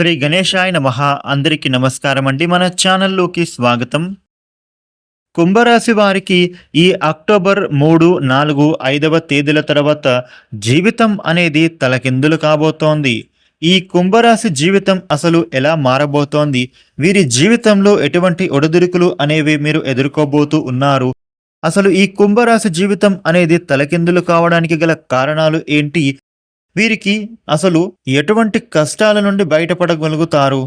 శ్రీ గణేశాయ మహా అందరికీ నమస్కారం అండి. మన ఛానల్లోకి స్వాగతం. కుంభరాశి వారికి ఈ అక్టోబర్ మూడు నాలుగు ఐదవ తేదీల తర్వాత జీవితం అనేది తలకిందులు కాబోతోంది. ఈ కుంభరాశి జీవితం అసలు ఎలా మారబోతోంది? వీరి జీవితంలో ఎటువంటి ఒడిదుడుకులు అనేవి మీరు ఎదుర్కోబోతూ ఉన్నారు? అసలు ఈ కుంభరాశి జీవితం అనేది తలకిందులు కావడానికి గల కారణాలు ఏంటి? వీరికి అసలు ఎటువంటి కష్టాల నుండి బయటపడగలుగుతారు?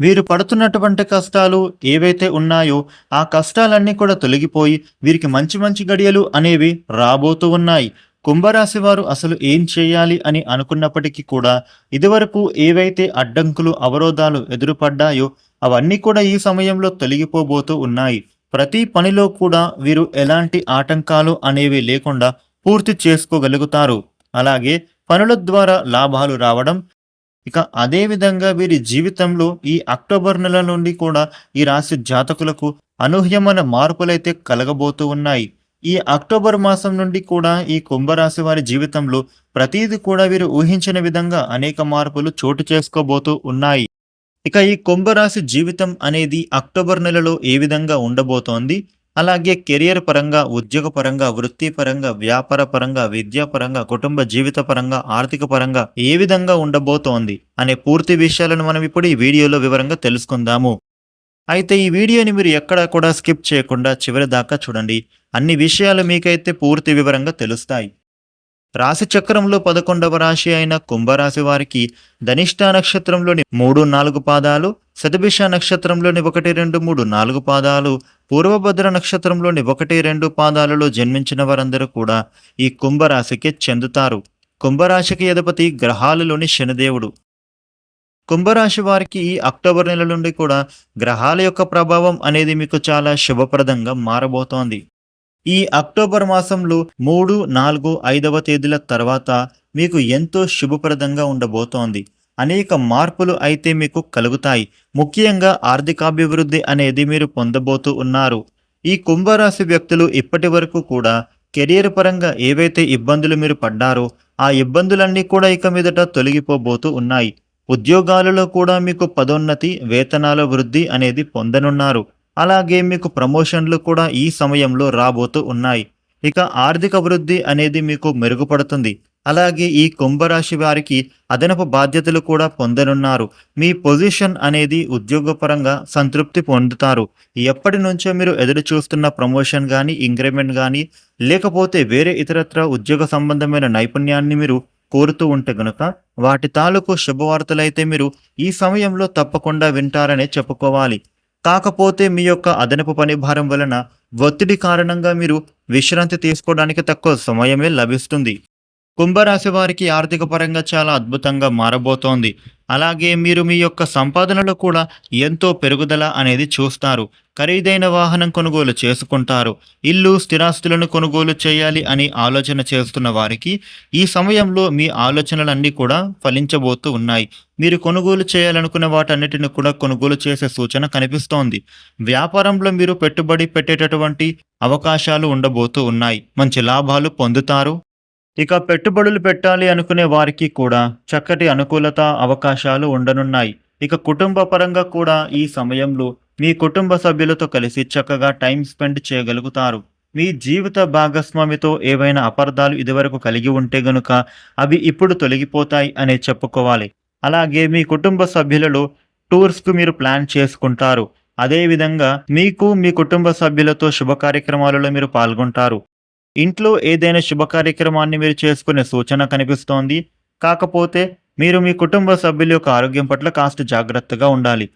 వీరు పడుతున్నటువంటి కష్టాలు ఏవైతే ఉన్నాయో ఆ కష్టాలన్నీ కూడా తొలగిపోయి వీరికి మంచి మంచి గడియలు అనేవి రాబోతూ ఉన్నాయి. కుంభరాశి వారు అసలు ఏం చేయాలి అని అనుకున్నప్పటికీ కూడా ఇదివరకు ఏవైతే అడ్డంకులు అవరోధాలు ఎదురుపడ్డాయో అవన్నీ కూడా ఈ సమయంలో తొలగిపోబోతూ ఉన్నాయి. ప్రతి పనిలో కూడా వీరు ఎలాంటి ఆటంకాలు అనేవి లేకుండా పూర్తి చేసుకోగలుగుతారు. అలాగే పనుల ద్వారా లాభాలు రావడం. ఇక అదే విధంగా వీరి జీవితంలో ఈ అక్టోబర్ నెల నుండి కూడా ఈ రాశి జాతకులకు అనూహ్యమైన మార్పులైతే కలగబోతూ ఉన్నాయి. ఈ అక్టోబర్ మాసం నుండి కూడా ఈ కుంభరాశి వారి జీవితంలో ప్రతిదీ కూడా వీరు ఊహించిన విధంగా అనేక మార్పులు చోటు చేసుకోబోతూ ఉన్నాయి. ఇక ఈ కుంభరాశి జీవితం అనేది అక్టోబర్ నెలలో ఏ విధంగా ఉండబోతోంది? అలాగే కెరియర్ పరంగా ఉద్యోగ పరంగా వృత్తిపరంగా వ్యాపార పరంగా విద్యాపరంగా కుటుంబ జీవిత పరంగా ఆర్థిక పరంగా ఏ విధంగా ఉండబోతోంది అనే పూర్తి విషయాలను మనం ఇప్పుడు ఈ వీడియోలో వివరంగా తెలుసుకుందాము. అయితే ఈ వీడియోని మీరు ఎక్కడా కూడా స్కిప్ చేయకుండా చివరి దాకా చూడండి. అన్ని విషయాలు మీకైతే పూర్తి వివరంగా తెలుస్తాయి. రాశి చక్రంలో పదకొండవ రాశి అయిన కుంభరాశి వారికి ధనిష్ట నక్షత్రంలోని మూడు నాలుగు పాదాలు శతభిష నక్షత్రంలోని ఒకటి రెండు మూడు నాలుగు పాదాలు పూర్వభద్ర నక్షత్రంలోని ఒకటి రెండు పాదాలలో జన్మించిన వారందరూ కూడా ఈ కుంభరాశికి చెందుతారు. కుంభరాశికి అధిపతి గ్రహాలలోని శనిదేవుడు. కుంభరాశి వారికి ఈ అక్టోబర్ నెల నుండి కూడా గ్రహాల యొక్క ప్రభావం అనేది మీకు చాలా శుభప్రదంగా మారబోతోంది. ఈ అక్టోబర్ మాసంలో మూడు నాలుగు ఐదవ తేదీల తర్వాత మీకు ఎంతో శుభప్రదంగా ఉండబోతోంది. అనేక మార్పులు అయితే మీకు కలుగుతాయి. ముఖ్యంగా ఆర్థికాభివృద్ధి అనేది మీరు పొందబోతూ ఉన్నారు. ఈ కుంభరాశి వ్యక్తులు ఇప్పటి వరకు కూడా కెరియర్ పరంగా ఏవైతే ఇబ్బందులు మీరు పడ్డారో ఆ ఇబ్బందులన్నీ కూడా ఇక మీదట తొలగిపోబోతూ ఉన్నాయి. ఉద్యోగాలలో కూడా మీకు పదోన్నతి వేతనాల వృద్ధి అనేది పొందనున్నారు. అలాగే మీకు ప్రమోషన్లు కూడా ఈ సమయంలో రాబోతూ ఉన్నాయి. ఇక ఆర్థిక వృద్ధి అనేది మీకు మెరుగుపడుతుంది. అలాగే ఈ కుంభరాశి వారికి అదనపు బాధ్యతలు కూడా పొందనున్నారు. మీ పొజిషన్ అనేది ఉద్యోగపరంగా సంతృప్తి పొందుతారు. ఎప్పటి నుంచో మీరు ఎదురు చూస్తున్న ప్రమోషన్ కానీ ఇంక్రిమెంట్ కానీ లేకపోతే వేరే ఇతరత్ర ఉద్యోగ సంబంధమైన నైపుణ్యాన్ని మీరు కోరుతూ ఉంటే గనుక వాటి తాలూకు శుభవార్తలైతే మీరు ఈ సమయంలో తప్పకుండా వింటారనే చెప్పుకోవాలి. కాకపోతే మీ యొక్క అదనపు పని భారం వలన ఒత్తిడి కారణంగా మీరు విశ్రాంతి తీసుకోవడానికి తక్కువ సమయమే లభిస్తుంది. కుంభరాశి వారికి ఆర్థిక పరంగా చాలా అద్భుతంగా మారబోతోంది. అలాగే మీరు మీ యొక్క సంపాదనలో కూడా ఎంతో పెరుగుదల అనేది చూస్తారు. ఖరీదైన వాహనం కొనుగోలు చేసుకుంటారు. ఇల్లు స్థిరాస్తులను కొనుగోలు చేయాలి అని ఆలోచన చేస్తున్న వారికి ఈ సమయంలో మీ ఆలోచనలన్నీ కూడా ఫలించబోతూ ఉన్నాయి. మీరు కొనుగోలు చేయాలనుకున్న వాటన్నిటిని కూడా కొనుగోలు చేసే సూచన కనిపిస్తోంది. వ్యాపారంలో మీరు పెట్టుబడి పెట్టేటటువంటి అవకాశాలు ఉండబోతూ ఉన్నాయి. మంచి లాభాలు పొందుతారు. ఇక పెట్టుబడులు పెట్టాలి అనుకునే వారికి కూడా చక్కటి అనుకూలత అవకాశాలు ఉండనున్నాయి. ఇక కుటుంబ పరంగా కూడా ఈ సమయంలో మీ కుటుంబ సభ్యులతో కలిసి చక్కగా టైం స్పెండ్ చేయగలుగుతారు. మీ జీవిత భాగస్వామితో ఏవైనా అపార్థాలు ఇదివరకు కలిగి ఉంటే గనుక అవి ఇప్పుడు తొలగిపోతాయి అనే చెప్పుకోవాలి. అలాగే మీ కుటుంబ సభ్యులలో టూర్స్కు మీరు ప్లాన్ చేసుకుంటారు. అదేవిధంగా మీకు మీ కుటుంబ సభ్యులతో శుభ కార్యక్రమాలలో మీరు పాల్గొంటారు. ఇంట్లో ఏదైనా శుభ కార్యక్రమాన్ని మీరు చేసుకునే సూచన కనిపిస్తోంది. కాకపోతే మీరు మీ కుటుంబ సభ్యుల యొక్క ఆరోగ్యం పట్ల కాస్త జాగ్రత్తగా ఉండాలి.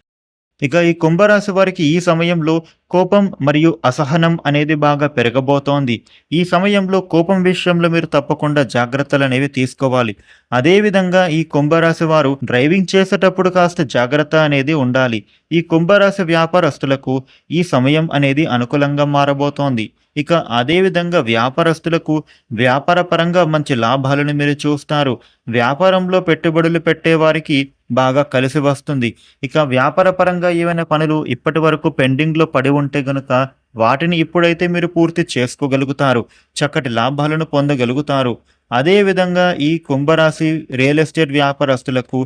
ఇక ఈ కుంభరాశి వారికి ఈ సమయంలో కోపం మరియు అసహనం అనేది బాగా పెరగబోతోంది. ఈ సమయంలో కోపం విషయంలో మీరు తప్పకుండా జాగ్రత్తలు అనేవి తీసుకోవాలి. అదేవిధంగా ఈ కుంభరాశి వారు డ్రైవింగ్ చేసేటప్పుడు కాస్త జాగ్రత్త అనేది ఉండాలి. ఈ కుంభరాశి వ్యాపారస్తులకు ఈ సమయం అనేది అనుకూలంగా మారబోతోంది. ఇక అదేవిధంగా వ్యాపారస్తులకు వ్యాపారపరంగా మంచి లాభాలను మీరు చూస్తారు. వ్యాపారంలో పెట్టుబడులు పెట్టేవారికి బాగా కలిసి వస్తుంది. ఇక వ్యాపారపరంగా ఏవైనా పనులు ఇప్పటి వరకు పెండింగ్లో పడి ఉంటే గనుక వాటిని ఇప్పుడైతే మీరు పూర్తి చేసుకోగలుగుతారు. చక్కటి లాభాలను పొందగలుగుతారు. అదేవిధంగా ఈ కుంభరాశి రియల్ ఎస్టేట్ వ్యాపారస్తులకు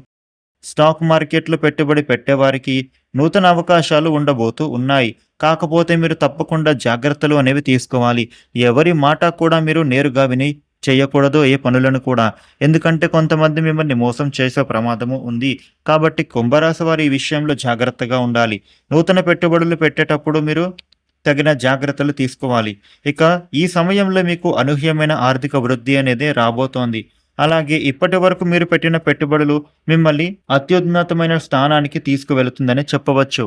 స్టాక్ మార్కెట్లో పెట్టుబడి పెట్టేవారికి నూతన అవకాశాలు ఉండబోతూ ఉన్నాయి. కాకపోతే మీరు తప్పకుండా జాగ్రత్తలు అనేవి తీసుకోవాలి. ఎవరి మాట కూడా మీరు నేరుగా విని చేయకూడదు ఏ పనులను కూడా. ఎందుకంటే కొంతమంది మిమ్మల్ని మోసం చేసే ప్రమాదము ఉంది. కాబట్టి కుంభరాశి వారి ఈ విషయంలో జాగ్రత్తగా ఉండాలి. నూతన పెట్టుబడులు పెట్టేటప్పుడు మీరు తగిన జాగ్రత్తలు తీసుకోవాలి. ఇక ఈ సమయంలో మీకు అనూహ్యమైన ఆర్థిక వృద్ధి అనేది రాబోతోంది. అలాగే ఇప్పటి వరకు మీరు పెట్టిన పెట్టుబడులు మిమ్మల్ని అత్యున్నతమైన స్థానానికి తీసుకువెళుతుందని చెప్పవచ్చు.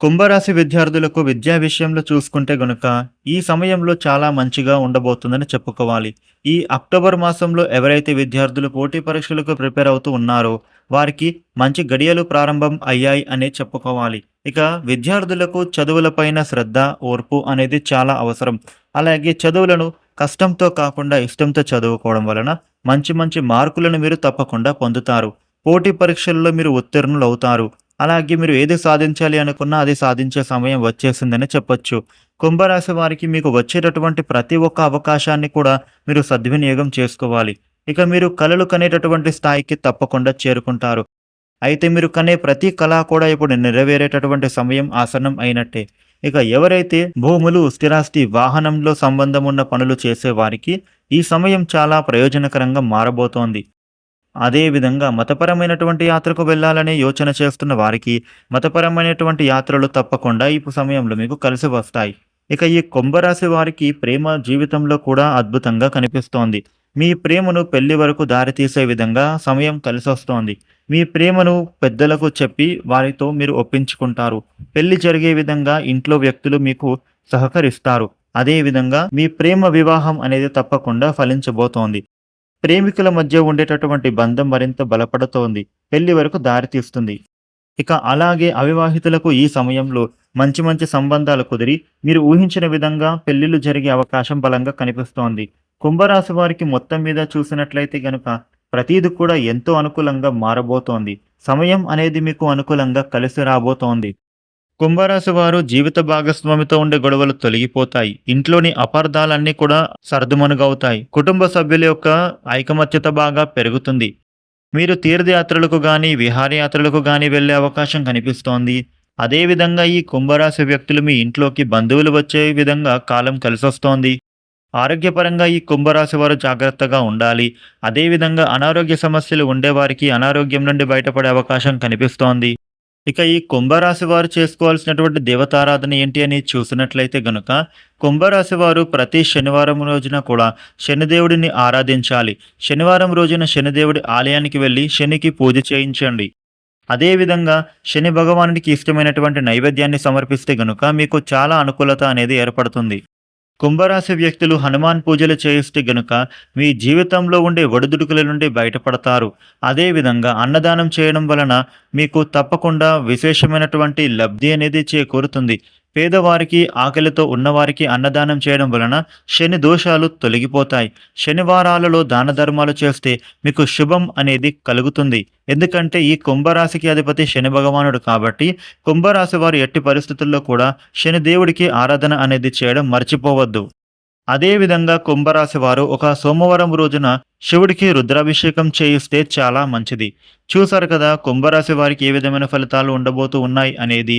కుంభరాశి విద్యార్థులకు విద్యా విషయంలో చూసుకుంటే గనుక ఈ సమయంలో చాలా మంచిగా ఉండబోతుందని చెప్పుకోవాలి. ఈ అక్టోబర్ మాసంలో ఎవరైతే విద్యార్థులు పోటీ పరీక్షలకు ప్రిపేర్ అవుతూ ఉన్నారో వారికి మంచి గడియలు ప్రారంభం అయ్యాయి అనే చెప్పుకోవాలి. ఇక విద్యార్థులకు చదువులపైన శ్రద్ధ ఓర్పు అనేది చాలా అవసరం. అలాగే చదువులను కష్టంతో కాకుండా ఇష్టంతో చదువుకోవడం వలన మంచి మంచి మార్కులను మీరు తప్పకుండా పొందుతారు. పోటీ పరీక్షల్లో మీరు ఉత్తీర్ణులు అవుతారు అలాగే మీరు ఏది సాధించాలి అనుకున్నా అది సాధించే సమయం వచ్చేసిందని చెప్పొచ్చు. కుంభరాశి వారికి మీకు వచ్చేటటువంటి ప్రతి ఒక్క అవకాశాన్ని కూడా మీరు సద్వినియోగం చేసుకోవాలి. ఇక మీరు కళలు కనేటటువంటి స్థాయికి తప్పకుండా చేరుకుంటారు. అయితే మీరు కనే ప్రతి కళ కూడా ఇప్పుడు నెరవేరేటటువంటి సమయం ఆసనం అయినట్టే. ఇక ఎవరైతే భూములు స్థిరాస్తి వాహనంలో సంబంధం ఉన్న పనులు చేసేవారికి ఈ సమయం చాలా ప్రయోజనకరంగా మారబోతోంది. అదేవిధంగా మతపరమైనటువంటి యాత్రకు వెళ్ళాలనే యోచన చేస్తున్న వారికి మతపరమైనటువంటి యాత్రలు తప్పకుండా ఈ సమయంలో మీకు కలిసి వస్తాయి. ఇక ఈ కుంభరాశి వారికి ప్రేమ జీవితంలో కూడా అద్భుతంగా కనిపిస్తోంది. మీ ప్రేమను పెళ్ళి వరకు దారితీసే విధంగా సమయం కలిసొస్తోంది. మీ ప్రేమను పెద్దలకు చెప్పి వారితో మీరు ఒప్పించుకుంటారు. పెళ్ళి జరిగే విధంగా ఇంట్లో వ్యక్తులు మీకు సహకరిస్తారు. అదేవిధంగా మీ ప్రేమ వివాహం అనేది తప్పకుండా ఫలించబోతోంది. ప్రేమికుల మధ్య ఉండేటటువంటి బంధం మరింత బలపడుతోంది. పెళ్ళి వరకు దారితీస్తుంది ఇక అలాగే అవివాహితులకు ఈ సమయంలో మంచి మంచి సంబంధాలు కుదిరి మీరు ఊహించిన విధంగా పెళ్ళిళ్ళు జరిగే అవకాశం బలంగా కనిపిస్తోంది. కుంభరాశి వారికి మొత్తం మీద చూసినట్లయితే గనుక ప్రతీది కూడా ఎంతో అనుకూలంగా మారబోతోంది. సమయం అనేది మీకు అనుకూలంగా కలిసి రాబోతోంది. కుంభరాశి వారు జీవిత భాగస్వామితో ఉండే గొడవలు తొలగిపోతాయి. ఇంట్లోని అపార్థాలన్నీ కూడా సర్దుమనుగవుతాయి కుటుంబ సభ్యుల యొక్క ఐకమత్యత బాగా పెరుగుతుంది. మీరు తీర్థయాత్రలకు కానీ విహారయాత్రలకు కానీ వెళ్ళే అవకాశం కనిపిస్తోంది. అదేవిధంగా ఈ కుంభరాశి వ్యక్తులు మీ ఇంట్లోకి బంధువులు వచ్చే విధంగా కాలం కలిసొస్తోంది. ఆరోగ్యపరంగా ఈ కుంభరాశి వారు జాగ్రత్తగా ఉండాలి. అదేవిధంగా అనారోగ్య సమస్యలు ఉండేవారికి అనారోగ్యం నుండి బయటపడే అవకాశం కనిపిస్తోంది. ఇక ఈ కుంభరాశి వారు చేసుకోవాల్సినటువంటి దేవతారాధన ఏంటి అని చూసినట్లయితే గనుక కుంభరాశి వారు ప్రతి శనివారం రోజున కూడా శనిదేవుడిని ఆరాధించాలి. శనివారం రోజున శనిదేవుడి ఆలయానికి వెళ్ళి శనికి పూజ చేయించండి. అదేవిధంగా శని భగవానుడికి ఇష్టమైనటువంటి నైవేద్యాన్ని సమర్పిస్తే గనుక మీకు చాలా అనుకూలత అనేది ఏర్పడుతుంది. కుంభరాశి వ్యక్తులు హనుమాన్ పూజలు చేయిస్తే గనుక మీ జీవితంలో ఉండే ఒడిదుడుకుల నుండి బయటపడతారు. అదేవిధంగా అన్నదానం చేయడం వలన మీకు తప్పకుండా విశేషమైనటువంటి లబ్ధి అనేది చేకూరుతుంది. పేదవారికి ఆకలితో ఉన్నవారికి అన్నదానం చేయడం వలన శని దోషాలు తొలగిపోతాయి. శనివారాలలో దాన ధర్మాలు చేస్తే మీకు శుభం అనేది కలుగుతుంది. ఎందుకంటే ఈ కుంభరాశికి అధిపతి శని భగవానుడు కాబట్టి కుంభరాశి వారు ఎట్టి పరిస్థితుల్లో కూడా శని దేవుడికి ఆరాధన అనేది చేయడం మర్చిపోవద్దు. అదేవిధంగా కుంభరాశి వారు ఒక సోమవారం రోజున శివుడికి రుద్రాభిషేకం చేయిస్తే చాలా మంచిది. చూసారు కదా కుంభరాశి వారికి ఏ విధమైన ఫలితాలు ఉండబోతూ ఉన్నాయి అనేది